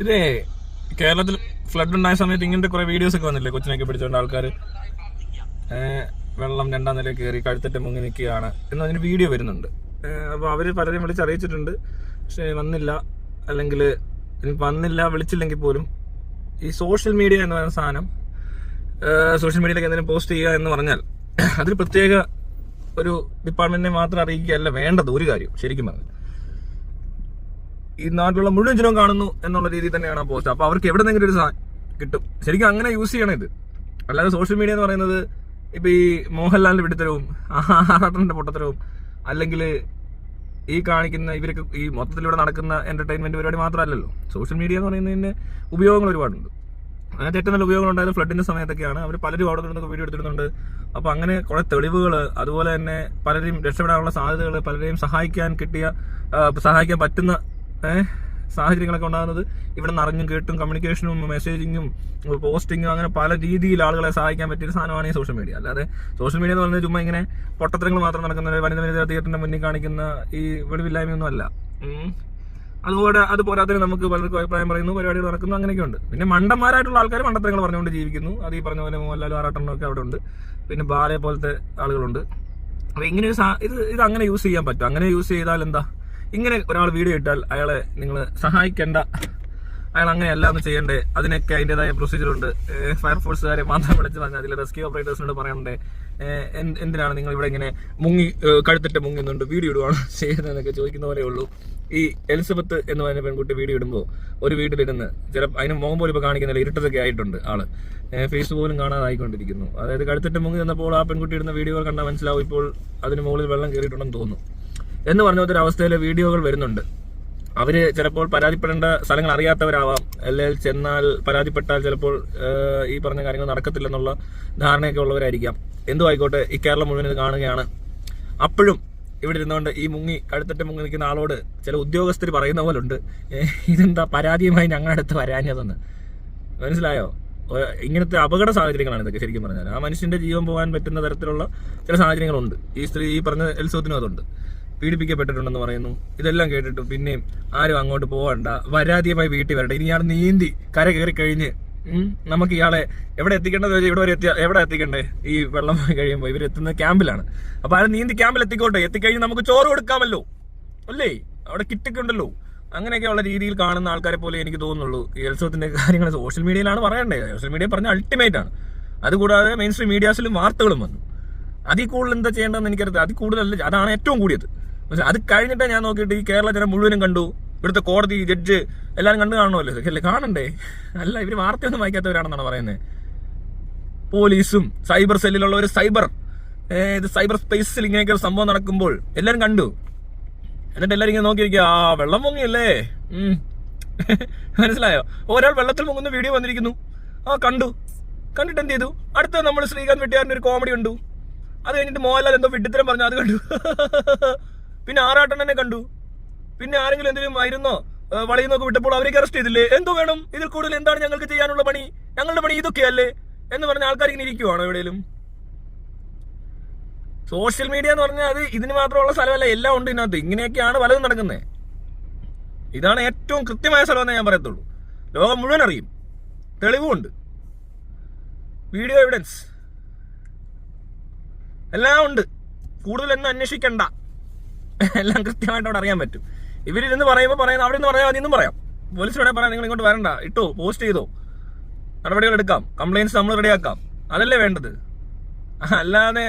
ഇതേ കേരളത്തിൽ ഫ്ലഡ് ഉണ്ടായ സമയത്ത് ഇങ്ങനത്തെ കുറെ വീഡിയോസ് ഒക്കെ വന്നില്ലേ? കൊച്ചിനൊക്കെ പിടിച്ചോണ്ട് ആൾക്കാർ വെള്ളം രണ്ടാം നില കയറി കഴുത്തിട്ട് മുങ്ങി നിൽക്കുകയാണ് എന്ന് അതിന് വീഡിയോ വരുന്നുണ്ട്. അപ്പോൾ അവർ പലരെയും വിളിച്ച് അറിയിച്ചിട്ടുണ്ട്. പക്ഷേ വന്നില്ല. അല്ലെങ്കിൽ വന്നില്ല വിളിച്ചില്ലെങ്കിൽ പോലും ഈ സോഷ്യൽ മീഡിയ എന്ന് പറയുന്ന സാധനം സോഷ്യൽ മീഡിയയിലേക്ക് എന്തെങ്കിലും പോസ്റ്റ് ചെയ്യുക എന്ന് പറഞ്ഞാൽ അതിൽ പ്രത്യേക ഒരു ഡിപ്പാർട്ട്മെന്റിനെ മാത്രം അറിയിക്കുകയല്ല വേണ്ടത്. ഒരു കാര്യം ശരിക്കും പറഞ്ഞു ഈ നാട്ടിലുള്ള മുഴുവൻ ജനവും കാണുന്നു എന്നുള്ള രീതിയിൽ തന്നെയാണ് ആ പോസ്റ്റ് അപ്പൊ അവർക്ക് എവിടെ നിന്നെങ്കിലും ഒരു കിട്ടും. ശരിക്കും അങ്ങനെ യൂസ് ചെയ്യണം ഇത്. അല്ലാതെ സോഷ്യൽ മീഡിയ എന്ന് പറയുന്നത് ഇപ്പൊ ഈ മോഹൻലാലിന്റെ വിടുത്തരവും ആറാട്ടന്റെ പൊട്ടത്തരവും അല്ലെങ്കിൽ ഈ കാണിക്കുന്ന ഇവർക്ക് ഈ മൊത്തത്തിലൂടെ നടക്കുന്ന എന്റർടൈൻമെന്റ് പരിപാടി മാത്രമല്ലല്ലോ. സോഷ്യൽ മീഡിയ എന്ന് പറയുന്നതിന്റെ ഉപയോഗങ്ങൾ ഒരുപാടുണ്ട്. അങ്ങനത്തെ ഏറ്റവും നല്ല ഉപയോഗങ്ങൾ ഉണ്ടായത് ഫ്ലഡിന്റെ സമയത്തൊക്കെയാണ്. അവർ പലരും അവിടെ നിന്നൊക്കെ വീഡിയോ എടുത്തിടുന്നുണ്ട് അപ്പൊ അങ്ങനെ കുറെ തെളിവുകൾ അതുപോലെ തന്നെ പലരെയും രക്ഷപ്പെടാനുള്ള സാധ്യതകൾ പലരെയും സഹായിക്കാൻ കിട്ടിയ സഹായിക്കാൻ പറ്റുന്ന സാഹചര്യങ്ങളൊക്കെ ഉണ്ടാകുന്നത്. ഇവിടെ നിറഞ്ഞും കേട്ടും കമ്മ്യൂണിക്കേഷനും മെസ്സേജിങ്ങും പോസ്റ്റിങ്ങും അങ്ങനെ പല രീതിയിൽ ആളുകളെ സഹായിക്കാൻ പറ്റിയ സാധനമാണ് ഈ സോഷ്യൽ മീഡിയ അല്ലാതെ സോഷ്യൽ മീഡിയ എന്ന് പറഞ്ഞാൽ ചുമ്മാ ഇങ്ങനെ പൊട്ടത്തരങ്ങൾ മാത്രം നടക്കുന്ന വനിത വനിത തിയേറ്ററിന്റെ മുന്നിൽ കാണിക്കുന്ന ഈ വെളിവില്ലായ്മയൊന്നും അല്ല. അതുപോലെ അത് പോരാത്തതിന് നമുക്ക് പലർക്കും അഭിപ്രായം പറയുന്നു പരിപാടികൾ നടക്കുന്നു അങ്ങനെയൊക്കെ ഉണ്ട്. പിന്നെ മണ്ടന്മാരായിട്ടുള്ള ആൾക്കാർ മണ്ടത്തരങ്ങൾ പറഞ്ഞുകൊണ്ട് ജീവിക്കുന്നു. അത് ഈ പറഞ്ഞ പോലെ മോഹൻലാൽ ആറാട്ടണ്ണൊക്കെ അവിടെ ഉണ്ട്. പിന്നെ ബാലയെ പോലത്തെ ആളുകളുണ്ട്. അപ്പൊ ഇങ്ങനെ ഒരു ഇത് ഇത് അങ്ങനെ യൂസ് ചെയ്യാൻ പറ്റും. അങ്ങനെ യൂസ് ചെയ്താൽ എന്താ? ഇങ്ങനെ ഒരാൾ വീഡിയോ ഇട്ടാൽ അയാളെ നിങ്ങൾ സഹായിക്കേണ്ട. അയാൾ അങ്ങനെയല്ല എന്ന് ചെയ്യണ്ടേ. അതിനൊക്കെ അതിന്റെതായ പ്രൊസീജിയർ ഉണ്ട്. ഫയർഫോഴ്സുകാരെ മാത്രം വിളിച്ച് പറഞ്ഞാൽ അതിൽ റെസ്ക്യൂ ഓപ്പറേറ്റേഴ്സിനോട് പറയണ്ടേ എന്തിനാണ് നിങ്ങൾ ഇവിടെ ഇങ്ങനെ മുങ്ങി കഴുത്തിട്ട് മുങ്ങുന്നുണ്ട്? വീഡിയോ ഇടുവാണ് ചെയ്യുന്നതെന്നൊക്കെ ചോദിക്കുന്ന പോലെ ഉള്ളൂ. ഈ എലിസബത്ത് എന്ന് പറയുന്ന പെൺകുട്ടി വീഡിയോ ഇടുമ്പോൾ ഒരു വീട്ടിലിരുന്ന് ചില അതിന് മുഖം പോലും ഇപ്പോൾ കാണിക്കുന്നില്ല. ഇരുട്ടതൊക്കെ ആയിട്ടുണ്ട് ആൾ. ഫേസ് പോലും കാണാതായിക്കൊണ്ടിരിക്കുന്നു. അതായത് കഴുത്തിട്ട് മുങ്ങി നിന്നപ്പോൾ ആ പെൺകുട്ടി ഇടുന്ന വീഡിയോകൾ കണ്ടാൽ മനസ്സിലാവും. ഇപ്പോൾ അതിന് മുകളിൽ വെള്ളം കയറിയിട്ടുണ്ടെന്ന് തോന്നുന്നു എന്ന് പറഞ്ഞ ഒരു അവസ്ഥയിൽ വീഡിയോകൾ വരുന്നുണ്ട്. അവർ ചിലപ്പോൾ പരാതിപ്പെടേണ്ട സ്ഥലങ്ങൾ അറിയാത്തവരാവാം. അല്ലെങ്കിൽ ചെന്നാൽ പരാതിപ്പെട്ടാൽ ചിലപ്പോൾ ഈ പറഞ്ഞ കാര്യങ്ങൾ നടക്കത്തില്ലെന്നുള്ള ധാരണയൊക്കെ ഉള്ളവരായിരിക്കാം. എന്തോ ആയിക്കോട്ടെ ഈ കേരളം മുഴുവൻ ഇത് കാണുകയാണ്. അപ്പോഴും ഇവിടെ ഇരുന്നുകൊണ്ട് ഈ മുങ്ങി കഴുത്തിട്ട് മുങ്ങി നിൽക്കുന്ന ആളോട് ചില ഉദ്യോഗസ്ഥർ പറയുന്ന പോലെ ഉണ്ട് ഇതെന്താ പരാതിയുമായി ഞങ്ങളുടെ അടുത്ത് വരാഞ്ഞതെന്ന്. മനസ്സിലായോ? ഇങ്ങനത്തെ അപകട സാഹചര്യങ്ങളാണ് ഇതൊക്കെ ശരിക്കും പറഞ്ഞാൽ ആ മനുഷ്യന്റെ ജീവൻ പോകാൻ പറ്റുന്ന തരത്തിലുള്ള ചില സാഹചര്യങ്ങളുണ്ട്. ഈ സ്ത്രീ ഈ പറഞ്ഞ എൽസോത്തിനും അതുണ്ട്. പീഡിപ്പിക്കപ്പെട്ടിട്ടുണ്ടെന്ന് പറയുന്നു. ഇതെല്ലാം കേട്ടിട്ട് പിന്നെയും ആരും അങ്ങോട്ട് പോകണ്ട വരാതിയമായി വീട്ടിൽ വരട്ടെ ഇനി ഇയാൾ നീന്തി കര കയറി കഴിഞ്ഞ് നമുക്ക് ഇയാളെ എവിടെ എത്തിക്കേണ്ടത് ഇവിടെ വരെ എത്തിയ എവിടെ എത്തിക്കണ്ടേ? ഈ വെള്ളം കഴിയുമ്പോൾ ഇവർ എത്തുന്നത് ക്യാമ്പിലാണ്. അപ്പൊ ആരും നീന്തി ക്യാമ്പിൽ എത്തിക്കോട്ടെ. എത്തിക്കഴിഞ്ഞ് നമുക്ക് ചോറ് കൊടുക്കാമല്ലോ. അല്ലേ? അവിടെ കിറ്റൊക്കെ ഉണ്ടല്ലോ അങ്ങനെയൊക്കെയുള്ള രീതിയിൽ കാണുന്ന ആൾക്കാരെ പോലെ എനിക്ക് തോന്നുന്നുള്ളൂ. ഈ ഉത്സവത്തിന്റെ കാര്യങ്ങൾ സോഷ്യൽ മീഡിയയിലാണ് പറയണ്ടേ. സോഷ്യൽ മീഡിയ പറഞ്ഞ അൾട്ടിമേറ്റ് ആണ്. അതുകൂടാതെ മെയിൻ സ്ട്രീം മീഡിയാസിലും വാർത്തകളും വന്നു. അതിൽ കൂടുതൽ എന്താ ചെയ്യേണ്ടതെന്ന് എനിക്കറിയാം അതിൽ കൂടുതലല്ല അതാണ് ഏറ്റവും കൂടിയത്. പക്ഷേ അത് കഴിഞ്ഞിട്ട് ഞാൻ നോക്കിയിട്ട് ഈ കേരള ജനം മുഴുവനും കണ്ടു. ഇവിടുത്തെ കോടതി ജഡ്ജ് എല്ലാവരും കണ്ടു കാണണമല്ലോ. അല്ലേ? കാണണ്ടേ? അല്ല ഇവർ വാർത്തയൊന്നും വായിക്കാത്തവരാണെന്നാണ് പറയുന്നത് പോലീസും സൈബർ സെല്ലിലുള്ള ഒരു സൈബർ ഇത് സൈബർ സ്പേസിൽ ഇങ്ങനെയൊക്കെ ഒരു സംഭവം നടക്കുമ്പോൾ എല്ലാവരും കണ്ടു. എന്നിട്ട് എല്ലാവരും ഇങ്ങനെ നോക്കിയിരിക്കുക ആ വെള്ളം പൊങ്ങിയല്ലേ? മനസ്സിലായോ? ഒരാൾ വെള്ളത്തിൽ പൊങ്ങുന്ന വീഡിയോ വന്നിരിക്കുന്നു. ആ കണ്ടു. കണ്ടിട്ട് എന്ത് ചെയ്തു? അടുത്ത നമ്മൾ ശ്രീകാന്ത് വെട്ടിയാറിന്റെ ഒരു കോമഡി കണ്ടു. അത് കഴിഞ്ഞിട്ട് മോഹൻലാൽ എന്തോ വിഡിത്തരം പറഞ്ഞു അത് കണ്ടു. പിന്നെ ആറാട്ടണ്ണനെ കണ്ടു. പിന്നെ ആരെങ്കിലും എന്തെങ്കിലും ആയിരുന്നോ? വളയുന്നൊക്കെ വിട്ടപ്പോൾ അവരേക്ക് അറസ്റ്റ് ചെയ്തില്ലേ? എന്തോ വേണം? ഇതിൽ കൂടുതൽ എന്താണ് ഞങ്ങൾക്ക് ചെയ്യാനുള്ള പണി? ഞങ്ങളുടെ പണി ഇതൊക്കെയല്ലേ? എന്ന് പറഞ്ഞ ആൾക്കാർ ഇങ്ങനെ ഇരിക്കുവാണോ എവിടെയും സോഷ്യൽ മീഡിയ എന്ന് പറഞ്ഞാൽ അത് ഇതിന് മാത്രമുള്ള സ്ഥലമല്ല എല്ലാം ഉണ്ട് ഇതിനകത്ത്. ഇങ്ങനെയൊക്കെയാണ് പലതും നടക്കുന്നത്. ഇതാണ് ഏറ്റവും കൃത്യമായ സ്ഥലമെന്ന് ഞാൻ പറയത്തുള്ളൂ. ലോകം മുഴുവൻ അറിയും. തെളിവുമുണ്ട്. വീഡിയോ എവിഡൻസ് എല്ലാം ഉണ്ട്. കൂടുതലൊന്നും അന്വേഷിക്കണ്ട. എല്ലാം കൃത്യമായിട്ട് അവിടെ അറിയാൻ പറ്റും. ഇവരിരുന്ന് പറയുമ്പോൾ പറയുന്നത് അവിടെ നിന്ന് പറയാം അതിന്നും പറയാം. പോലീസിനോടെ പറയാം നിങ്ങൾ ഇങ്ങോട്ട് വരണ്ട. ഇട്ടോ പോസ്റ്റ് ചെയ്തോ. നടപടികൾ എടുക്കാം. കംപ്ലൈന്റ്സ് നമ്മൾ റെഡിയാക്കാം. അതല്ലേ വേണ്ടത്? അല്ലാതെ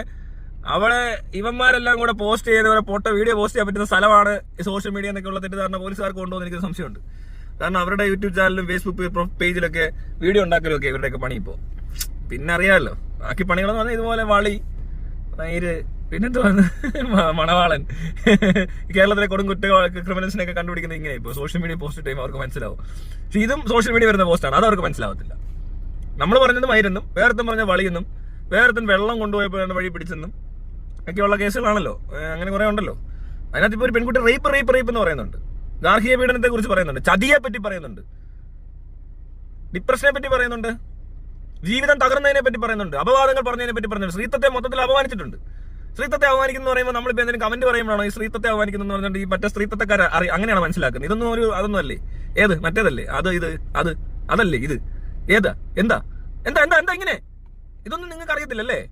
അവിടെ ഇവന്മാരെല്ലാം കൂടെ പോസ്റ്റ് ചെയ്ത് ഒരു ഫോട്ടോ വീഡിയോ പോസ്റ്റ് ചെയ്യാൻ പറ്റുന്ന സ്ഥലമാണ് സോഷ്യൽ മീഡിയ എന്നൊക്കെയുള്ള തെറ്റിദ്ധാരണ പോലീസുകാർക്ക് കൊണ്ടുവന്ന് എനിക്ക് സംശയമുണ്ട്. കാരണം അവരുടെ യൂട്യൂബ് ചാനലും ഫേസ്ബുക്ക് പേജിലൊക്കെ വീഡിയോ ഉണ്ടാക്കലൊക്കെ ഇവരുടെയൊക്കെ പണി ഇപ്പോൾ പിന്നെ അറിയാമല്ലോ ബാക്കി പണികളെന്ന് പറഞ്ഞാൽ ഇതുപോലെ വളി മയിര് പിന്നെന്തുവാണ്? മണവാളൻ. കേരളത്തിലെ കൊടുങ്കുറ്റ ക്രിമിനൽസിനെയൊക്കെ കണ്ടുപിടിക്കുന്നത് ഇങ്ങനെ. ഇപ്പോൾ സോഷ്യൽ മീഡിയ പോസ്റ്റ് ടൈം അവർക്ക് മനസ്സിലാവും. പക്ഷെ ഇതും സോഷ്യൽ മീഡിയ വരുന്ന പോസ്റ്റാണ് അത് അവർക്ക് മനസ്സിലാവത്തില്ല. നമ്മൾ പറഞ്ഞത് മയിരെന്നും വേറെത്തും പറഞ്ഞ വളിയെന്നും വേറെത്തും വെള്ളം കൊണ്ടുപോയപ്പോൾ വഴി പിടിച്ചെന്നും ഒക്കെയുള്ള കേസുകളാണല്ലോ. അങ്ങനെ കുറേ ഉണ്ടല്ലോ. അതിനകത്ത് ഇപ്പോൾ ഒരു പെൺകുട്ടി റേപ്പ് റേപ്പ് റേപ്പ് എന്ന് പറയുന്നുണ്ട്. ഗാർഹിക പീഡനത്തെ കുറിച്ച് പറയുന്നുണ്ട്. ചതിയെ പറ്റി പറയുന്നുണ്ട് ഡിപ്രഷനെ പറ്റി പറയുന്നുണ്ട്. ജീവിതം തകർന്നതിനെ പറ്റി പറയുന്നുണ്ട്. അപവാദങ്ങൾ പറഞ്ഞതിനെ പറ്റി പറയുന്നുണ്ട് സ്ത്രീത്വത്തെ മൊത്തത്തിൽ അപമാനിച്ചിട്ടുണ്ട്. സ്ത്രീത്വത്തെ അവമാനിക്കുന്നു പറയുമ്പോൾ നമ്മളിപ്പോൾ എന്തെങ്കിലും കമന്റ് പറയുമ്പോഴാണ് ഈ സ്ത്രീത്വത്തെ അവമാനിക്കുന്നു പറഞ്ഞിട്ട് ഈ മറ്റേ സ്ത്രീത്വത്തെക്കാരെ അറി അങ്ങനെയാണ് മനസ്സിലാക്കുന്നത്. ഇതൊന്നും ഒരു അതൊന്നും അല്ലേ? ഏത്? മറ്റേതല്ലേ? അത് ഇത് അത് അതല്ലേ ഇത്? ഏതാ? എന്താ? എന്താ എന്താ എന്താ ഇങ്ങനെ? ഇതൊന്നും നിങ്ങൾക്ക് അറിയത്തില്ലല്ലേ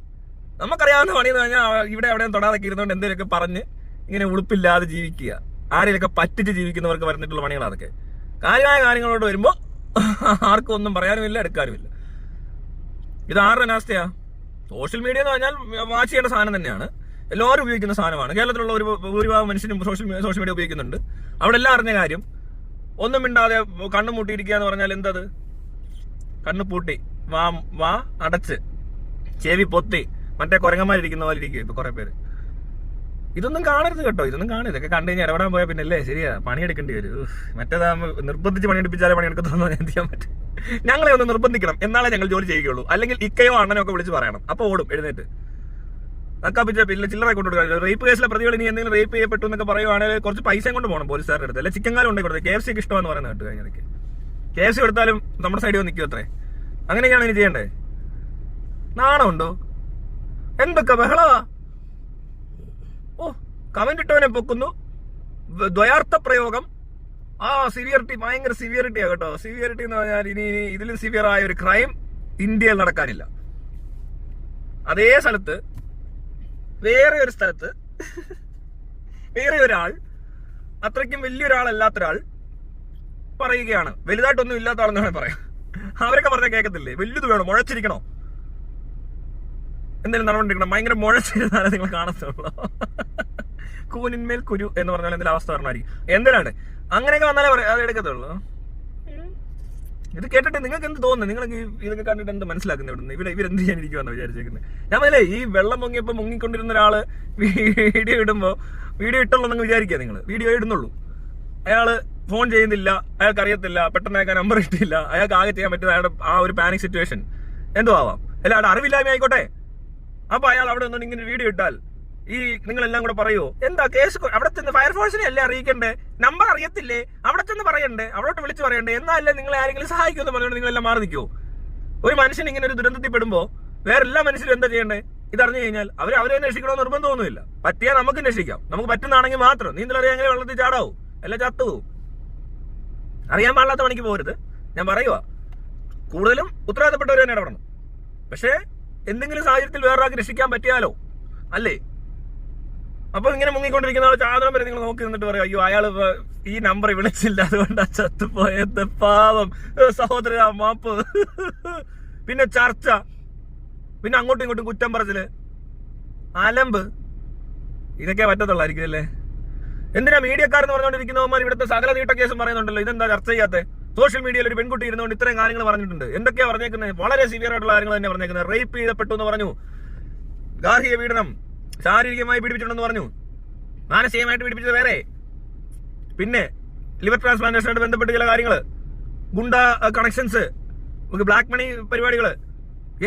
നമുക്കറിയാവുന്ന പണി എന്ന് പറഞ്ഞാൽ ഇവിടെ എവിടെയും തൊടാതൊക്കെ ഇരുന്നുകൊണ്ട് എന്തെങ്കിലുമൊക്കെ പറഞ്ഞ് ഇങ്ങനെ ഉളുപ്പില്ലാതെ ജീവിക്കുക. ആരെയൊക്കെ പറ്റിച്ച് ജീവിക്കുന്നവർക്ക് വരുന്നിട്ടുള്ള പണികളാണ് അതൊക്കെ. കാര്യമായ കാര്യങ്ങളോട് വരുമ്പോൾ ആർക്കും ഒന്നും പറയാനുമില്ല എടുക്കാനുമില്ല. ഇത് ആരുടെ അനാസ്ഥയാ സോഷ്യൽ മീഡിയ എന്ന് പറഞ്ഞാൽ വാച്ച് ചെയ്യേണ്ട സാധനം തന്നെയാണ്. എല്ലാവരും ഉപയോഗിക്കുന്ന സാധനമാണ്. കേരളത്തിലുള്ള ഒരു ഭൂരിഭാഗം മനുഷ്യനും സോഷ്യൽ സോഷ്യൽ മീഡിയ ഉപയോഗിക്കുന്നുണ്ട്. അവിടെ എല്ലാം അറിഞ്ഞ കാര്യം. ഒന്നും മിണ്ടാതെ കണ്ണു മൂട്ടിയിരിക്കുക എന്ന് പറഞ്ഞാൽ എന്തത്? കണ്ണു പൂട്ടി. വാ വാ അടച്ച്. ചെവി പൊത്തി. മറ്റേ കുരങ്ങന്മാരിരിക്കുന്ന പോലെ ഇരിക്കും ഇപ്പൊ കുറെ പേര്. ഇതൊന്നും കാണരുത് കേട്ടോ. ഇതൊന്നും കാണരുത്. ഇതൊക്കെ കണ്ടു കഴിഞ്ഞാൽ ഇടപെടാൻ പോയാൽ പിന്നെ അല്ലേ ശരിയാ. പണിയെടുക്കേണ്ടി വരും. മറ്റേതാകുമ്പോൾ നിർബന്ധിച്ച് പണിയെടുപ്പിച്ചാലേ പണിയെടുക്കത്തുള്ളൂ എന്ത് ചെയ്യാൻ പറ്റും? ഞങ്ങളെ ഒന്ന് നിർബന്ധിക്കണം. എന്നാലേ ഞങ്ങൾ ജോലി ചെയ്യുകയുള്ളൂ. അല്ലെങ്കിൽ ഇക്കയോ അണ്ണനോ ഒക്കെ വിളിച്ച് പറയണം. അപ്പൊ ഓടും എഴുന്നേറ്റ്. നക്കാപ്പിച്ച പിന്നെ ചില്ലറ കൊണ്ടുകൊടുക്കുക റേപ്പ് കേസിലെ പ്രതികൾ ഇനി എന്തെങ്കിലും റേപ്പ് ചെയ്യപ്പെട്ടു എന്നൊക്കെ പറയുവാണെങ്കിൽ കുറച്ച് പൈസയും കൊണ്ട് പോകണം പോലീസുകാരുടെ അടുത്ത്. അല്ലെ ചിക്കൻ ഉണ്ടെങ്കിൽ കൊടുത്തത് കെ എഫ് സിക്ക് ഇഷ്ടമെന്ന് പറയുന്നത് കേട്ട് കഴിഞ്ഞിടയ്ക്ക് കെ എഫ് സി എടുത്താലും നമ്മുടെ സൈഡിൽ വന്ന് നിൽക്കും അത്രേ അങ്ങനെയൊക്കെയാണ് ഇനി ചെയ്യണ്ടേ നാണമുണ്ടോ? എന്തൊക്കെ ബഹളവാ? ഓ കമന്റ് ഇട്ടവനെ പൊക്കുന്നു. ദ്വയാർത്ഥ പ്രയോഗം ആ സിവിയറിറ്റി ഭയങ്കര സിവിയറിറ്റിയാ കേട്ടോ. സിവിയറിറ്റി എന്ന് പറഞ്ഞാൽ ഇനി ഇതിലും സിവിയർ ആയ ഒരു ക്രൈം ഇന്ത്യയിൽ നടക്കാനില്ല. അതേ സ്ഥലത്ത് വേറെ ഒരു സ്ഥലത്ത് വേറെ ഒരാൾ അത്രയ്ക്കും വലിയൊരാളല്ലാത്ത ഒരാൾ പറയുകയാണ്. വലുതായിട്ടൊന്നും ഇല്ലാത്ത ആളെന്നാണ് പറയാം. അവരൊക്കെ പറഞ്ഞാൽ കേൾക്കത്തില്ലേ? വലുത് വേണോ? മുഴച്ചിരിക്കണോ? എന്തെങ്കിലും നടന്നുകൊണ്ടിരിക്കണം. ഭയങ്കര മുഴച്ചിരുന്നാലേ നിങ്ങൾ കാണത്തുള്ളൂ. കൂനിന്മേൽ കുരു എന്ന് പറഞ്ഞാൽ എന്തെങ്കിലും അവസ്ഥ പറഞ്ഞായിരിക്കും എന്തിനാണ്? അങ്ങനെയൊക്കെ വന്നാലേ പറയാം. അത് എടുക്കത്തുള്ളൂ. ഇത് കേട്ടിട്ട് നിങ്ങൾക്ക് എന്ത് തോന്നുന്നു? നിങ്ങൾക്ക് ഇതൊക്കെ കണ്ടിട്ട് എന്ത് മനസ്സിലാക്കുന്നത് ഇവിടുന്ന്? ഇവിടെ ഇവരെന്ത് ചെയ്യാനിരിക്കുമെന്ന് വിചാരിച്ചേക്കുന്നത് ഞാൻ പറഞ്ഞില്ലേ ഈ വെള്ളം പൊങ്ങിയപ്പോൾ മുങ്ങിക്കൊണ്ടിരുന്ന ഒരാൾ വീഡിയോ ഇടുമ്പോ വീഡിയോ ഇട്ടുള്ളൂ എന്ന് വിചാരിക്കുക നിങ്ങൾ വീഡിയോ ഇടുന്നുള്ളൂ. അയാൾ ഫോൺ ചെയ്യുന്നില്ല അയാൾക്ക് അറിയത്തില്ല പെട്ടെന്ന് അയാൾക്ക് നമ്പർ ഇട്ടില്ല അയാൾക്ക് ആകെ ചെയ്യാൻ പറ്റുന്ന അയാളുടെ ആ ഒരു പാനിക് സിറ്റുവേഷൻ എന്തോ ആവാം. അല്ല അയാളുടെ അറിവില്ലായ്മ ആയിക്കോട്ടെ. അപ്പൊ അയാൾ അവിടെ നിന്നുകൊണ്ട് ഇങ്ങനെ വീഡിയോ ഇട്ടാൽ ഈ നിങ്ങളെല്ലാം കൂടെ പറയോ? എന്താ കേസ് അവിടെ ചെന്ന് ഫയർഫോഴ്സിനെ അല്ലേ അറിയിക്കണ്ടേ? നമ്പർ അറിയത്തില്ലേ? അവിടെ ചെന്ന് പറയണ്ടേ? അവിടോട്ട് വിളിച്ച് പറയണ്ടേ? എന്നാലല്ലേ നിങ്ങളെ ആരെങ്കിലും സഹായിക്കുമെന്ന് പറഞ്ഞുകൊണ്ട് നിങ്ങളെല്ലാം മാറി നിൽക്കുമോ ഒരു മനുഷ്യൻ ഇങ്ങനെ ഒരു ദുരന്തത്തിൽ പെടുമ്പോ വേറെ എല്ലാ മനുഷ്യരും എന്താ ചെയ്യണ്ടേ? ഇതറിഞ്ഞു കഴിഞ്ഞാൽ അവർ അവരെ രക്ഷിക്കണമെന്ന് നിർബന്ധമൊന്നുമില്ല പറ്റിയാൽ നമുക്ക് രക്ഷിക്കാം നമുക്ക് പറ്റുന്നതാണെങ്കിൽ മാത്രം. നീന്തൽ അറിയാമെങ്കിൽ വെള്ളത്തിൽ ചാടാവൂ? അല്ല ചത്തുപോകും അറിയാൻ പാടില്ലാത്ത പണിക്ക് പോകരുത്. ഞാൻ പറയുക കൂടുതലും ഉത്തരവാദിത്തപ്പെട്ടവർ തന്നെ ഇടപെടണം പക്ഷേ എന്തെങ്കിലും സാഹചര്യത്തിൽ വേറൊരാൾക്ക് രക്ഷിക്കാൻ പറ്റിയാലോ? അല്ലേ? അപ്പൊ ഇങ്ങനെ മുങ്ങിക്കൊണ്ടിരിക്കുന്ന ആൾ ചാതനം വരെ നിങ്ങൾ നോക്കി നിന്നിട്ട് പറയും അയ്യോ അയാൾ ഈ നമ്പർ വിളിച്ചില്ല അതുകൊണ്ടാ ചത്തുപോയത്. പാവം. സഹോദര മാപ്പ്. പിന്നെ ചർച്ച. പിന്നെ അങ്ങോട്ടും ഇങ്ങോട്ടും കുറ്റം പറച്ചിൽ. അലമ്പ്. ഇതൊക്കെ പറ്റത്തുള്ളായിരിക്കും അല്ലേ? എന്തിനാ മീഡിയക്കാരെന്ന് പറഞ്ഞുകൊണ്ടിരിക്കുന്നവന്മാർ ഇവിടുത്തെ സകല നീട്ട കേസും പറയുന്നുണ്ടല്ലോ ഇതെന്താ ചർച്ച ചെയ്യാത്തെ? സോഷ്യൽ മീഡിയയിൽ ഒരു പെൺകുട്ടി ഇരുന്നുകൊണ്ട് ഇത്രയും കാര്യങ്ങൾ പറഞ്ഞിട്ടുണ്ട്. എന്തൊക്കെയാ പറഞ്ഞേക്കുന്നത് വളരെ സിവിയർ ആയിട്ടുള്ള കാര്യങ്ങൾ തന്നെ പറഞ്ഞേക്കുന്നത് റേപ്പ് ചെയ്യപ്പെട്ടു എന്ന് പറഞ്ഞു. ഗാർഹിക പീഡനം. ശാരീരികമായി പീഡിപ്പിച്ചിട്ടുണ്ടെന്ന് പറഞ്ഞു. മാനസികമായിട്ട് പീഡിപ്പിച്ചത് വേറെ. പിന്നെ ലിവർ ട്രാൻസ്പ്ലാന്റേഷനായിട്ട് ബന്ധപ്പെട്ട് ചില കാര്യങ്ങൾ ഗുണ്ട കണക്ഷൻസ് ബ്ലാക്ക് മണി പരിപാടികൾ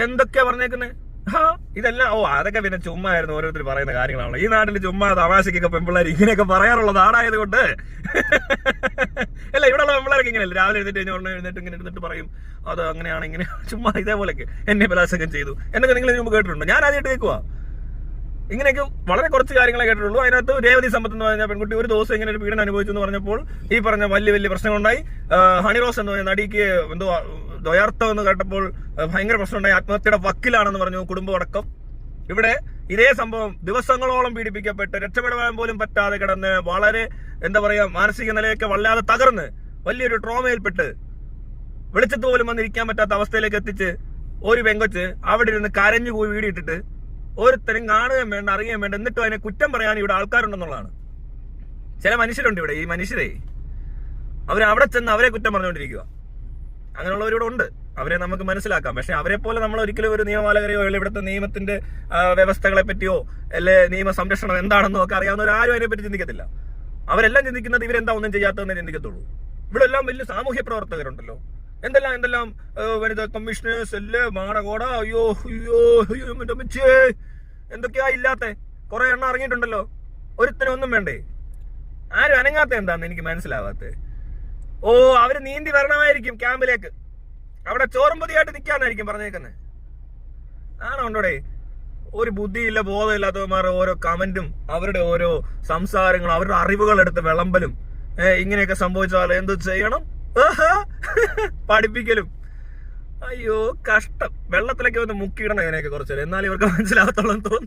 എന്തൊക്കെയാ പറഞ്ഞേക്കുന്നത് ഇതെല്ലാം ഓ അതൊക്കെ പിന്നെ ചുമ്മാ ആയിരുന്നു ഓരോരുത്തർ പറയുന്ന കാര്യങ്ങളാണ്. ഈ നാട്ടിൽ ചുമ്മാ തമാശക്കൊക്കെ പെമ്പിള്ളേർ ഇങ്ങനെയൊക്കെ പറയാറുള്ള നാടായത് കൊണ്ട് അല്ല ഇവിടെയുള്ള പെമ്പിള്ളേരൊക്കെ ഇങ്ങനെയല്ല? രാവിലെ എഴുന്നേറ്റ് കഴിഞ്ഞ എഴുന്നിട്ട് ഇങ്ങനെ എടുത്തിട്ട് പറയും അത് അങ്ങനെയാണ് ഇങ്ങനെ ചുമ്മാ ഇതേപോലെയൊക്കെ എന്നെ ബലാത്സംഗം ചെയ്തു. എന്നൊക്കെ നിങ്ങൾ മുമ്പ് കേട്ടിട്ടുണ്ടോ? ഞാൻ ആദ്യമായിട്ട് കേൾക്കുവാ. ഇങ്ങനെയൊക്കെ വളരെ കുറച്ച് കാര്യങ്ങളെ കേട്ടിട്ടുള്ളൂ. അതിനകത്ത് രേവതി സമ്പത്ത് എന്ന് പറഞ്ഞ പെൺകുട്ടി ഒരു ദിവസം ഇങ്ങനെ ഒരു പീഡനം അനുഭവിച്ചു എന്ന് പറഞ്ഞപ്പോൾ ഈ പറഞ്ഞ വലിയ വലിയ പ്രശ്നങ്ങളുണ്ടായി. ഹണി റോസ് എന്ന് പറഞ്ഞ നടിക്ക് എന്തോ ദ്വയാർത്ഥം എന്ന് കേട്ടപ്പോൾ ഭയങ്കര ഭയങ്കര പ്രശ്നമുണ്ടായി. ആത്മഹത്യയുടെ വക്കിലാണെന്ന് പറഞ്ഞു കുടുംബം അടക്കം. ഇവിടെ ഇതേ സംഭവം ദിവസങ്ങളോളം പീഡിപ്പിക്കപ്പെട്ട് രക്ഷപ്പെടാൻ പോലും പറ്റാതെ കിടന്ന് വളരെ എന്താ പറയാ മാനസിക നിലയൊക്കെ വല്ലാതെ തകർന്ന് വലിയൊരു ട്രോമയിൽപ്പെട്ട് വെളിച്ചത്ത് പോലും വന്നിരിക്കാൻ പറ്റാത്ത അവസ്ഥയിലേക്ക് എത്തിച്ച് ഒരു പെങ്കൊച്ച് അവിടെ ഇരുന്ന് കരഞ്ഞു പോയി വീടിയിട്ടിട്ട് ഓരോരുത്തരും കാണുകയും വേണ്ട അറിയുകയും വേണ്ട എന്നിട്ടും അതിനെ കുറ്റം പറയാൻ ഇവിടെ ആൾക്കാരുണ്ടെന്നുള്ളതാണ്. ചില മനുഷ്യരുണ്ട് ഇവിടെ ഈ മനുഷ്യരെ. അവർ ചെന്ന് അവരെ കുറ്റം പറഞ്ഞുകൊണ്ടിരിക്കുക അങ്ങനെയുള്ളവരിവിടെ ഉണ്ട്. അവരെ നമുക്ക് മനസ്സിലാക്കാം. പക്ഷെ അവരെ പോലെ നമ്മൾ ഒരിക്കലും ഒരു നിയമപാലകരെയോ അല്ലെങ്കിൽ ഇവിടുത്തെ നിയമത്തിന്റെ വ്യവസ്ഥകളെ പറ്റിയോ അല്ലെ നിയമ സംരക്ഷണം എന്താണെന്നോ ഒക്കെ അറിയാവുന്ന ആരും അതിനെപ്പറ്റി ചിന്തിക്കത്തില്ല. അവരെല്ലാം ചിന്തിക്കുന്നത് ഇവരെന്താ ഒന്നും ചെയ്യാത്തതെന്ന് ചിന്തിക്കത്തുള്ളൂ. ഇവിടെ എല്ലാം വലിയ സാമൂഹ്യ പ്രവർത്തകരുണ്ടല്ലോ. എന്തെല്ലാം എന്തെല്ലാം വനിതാ കമ്മീഷണേഴ്സ് അല്ലേ മാടകോട അയ്യോ അയ്യോ അയ്യോ എന്റെ അമ്മച്ചേ. എന്തൊക്കെയാ ഇല്ലാത്ത? കുറെ എണ്ണം ഇറങ്ങിയിട്ടുണ്ടല്ലോ. ഒരുത്തനും ഒന്നും വേണ്ടേ? ആരും അനങ്ങാത്ത എന്താന്ന് എനിക്ക് മനസ്സിലാവാത്ത. ഓ അവർ നീന്തി വരണമായിരിക്കും ക്യാമ്പിലേക്ക്. അവിടെ ചോറുമ്പതിയായിട്ട് നിൽക്കാനായിരിക്കും പറഞ്ഞേക്കുന്നത് ആണോ ഉണ്ടോടെ? ഒരു ബുദ്ധിയില്ല ബോധമില്ലാത്തവന്മാർ ഓരോ കമന്റും അവരുടെ ഓരോ സംസാരങ്ങളും അവരുടെ അറിവുകൾ എടുത്ത് വിളമ്പലും ഇങ്ങനെയൊക്കെ സംഭവിച്ചാൽ എന്ത് ചെയ്യണം. പഠിപ്പിക്കലും. അയ്യോ കഷ്ടം. വെള്ളത്തിലൊക്കെ ഒന്ന് മുക്കിയിടണം ഇതിനെയൊക്കെ കുറച്ചു എന്നാലും ഇവർക്ക് മനസ്സിലാകത്തുള്ളൂ തോന്നുന്നു.